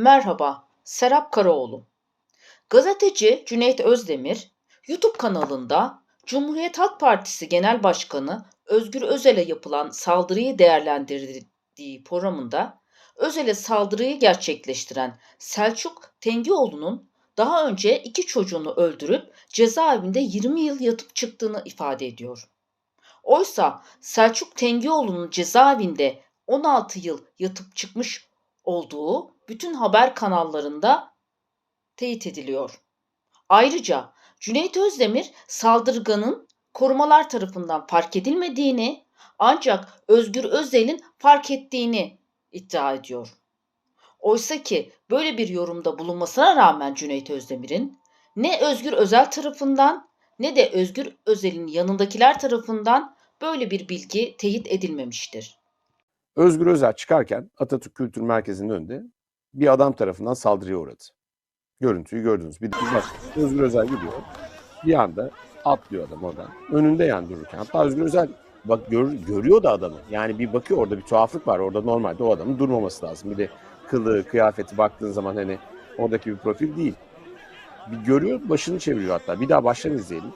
Merhaba, Serap Karaoğlu. Gazeteci Cüneyt Özdemir, YouTube kanalında Cumhuriyet Halk Partisi Genel Başkanı Özgür Özel'e yapılan saldırıyı değerlendirdiği programında Özel'e saldırıyı gerçekleştiren Selçuk Tengioğlu'nun daha önce iki çocuğunu öldürüp cezaevinde 20 yıl yatıp çıktığını ifade ediyor. Oysa Selçuk Tengioğlu'nun cezaevinde 16 yıl yatıp çıkmış olduğu bütün haber kanallarında teyit ediliyor. Ayrıca Cüneyt Özdemir saldırganın korumalar tarafından fark edilmediğini ancak Özgür Özel'in fark ettiğini iddia ediyor. Oysa ki böyle bir yorumda bulunmasına rağmen Cüneyt Özdemir'in ne Özgür Özel tarafından ne de Özgür Özel'in yanındakiler tarafından böyle bir bilgi teyit edilmemiştir. Özgür Özel çıkarken Atatürk Kültür Merkezi'nin önünde bir adam tarafından saldırıya uğradı. Görüntüyü gördünüz. Bir, bak Özgür Özel gidiyor. Bir anda atlıyor adam oradan. Önünde yani dururken. Hatta Özgür Özel bak gör, görüyor da adamı. Yani bir bakıyor orada bir tuhaflık var. Orada normalde o adamın durmaması lazım. Bir de kılığı, kıyafeti baktığın zaman hani oradaki bir profil değil. Bir görüyor, başını çeviriyor hatta. Bir daha baştan izleyelim.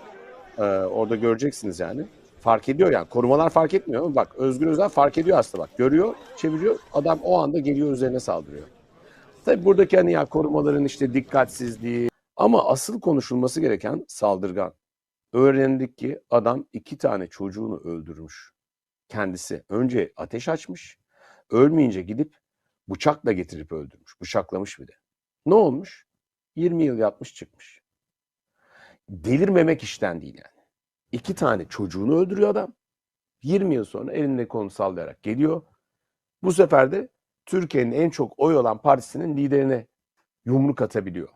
Ee, orada göreceksiniz yani. Fark ediyor yani. Korumalar fark etmiyor bak Özgür Özel fark ediyor aslında bak. Görüyor, çeviriyor. Adam o anda geliyor üzerine saldırıyor. Tabi buradaki hani ya korumaların işte dikkatsizliği ama asıl konuşulması gereken saldırgan. Öğrendik ki adam iki tane çocuğunu öldürmüş. Kendisi önce ateş açmış, ölmeyince gidip bıçakla getirip öldürmüş. Bıçaklamış bir de. Ne olmuş? 20 yıl yatmış çıkmış. Delirmemek işten değil yani. İki tane çocuğunu öldürüyor adam. 20 yıl sonra elinde kolunu sallayarak geliyor. Bu sefer de Türkiye'nin en çok oy olan partisinin liderine yumruk atabiliyor.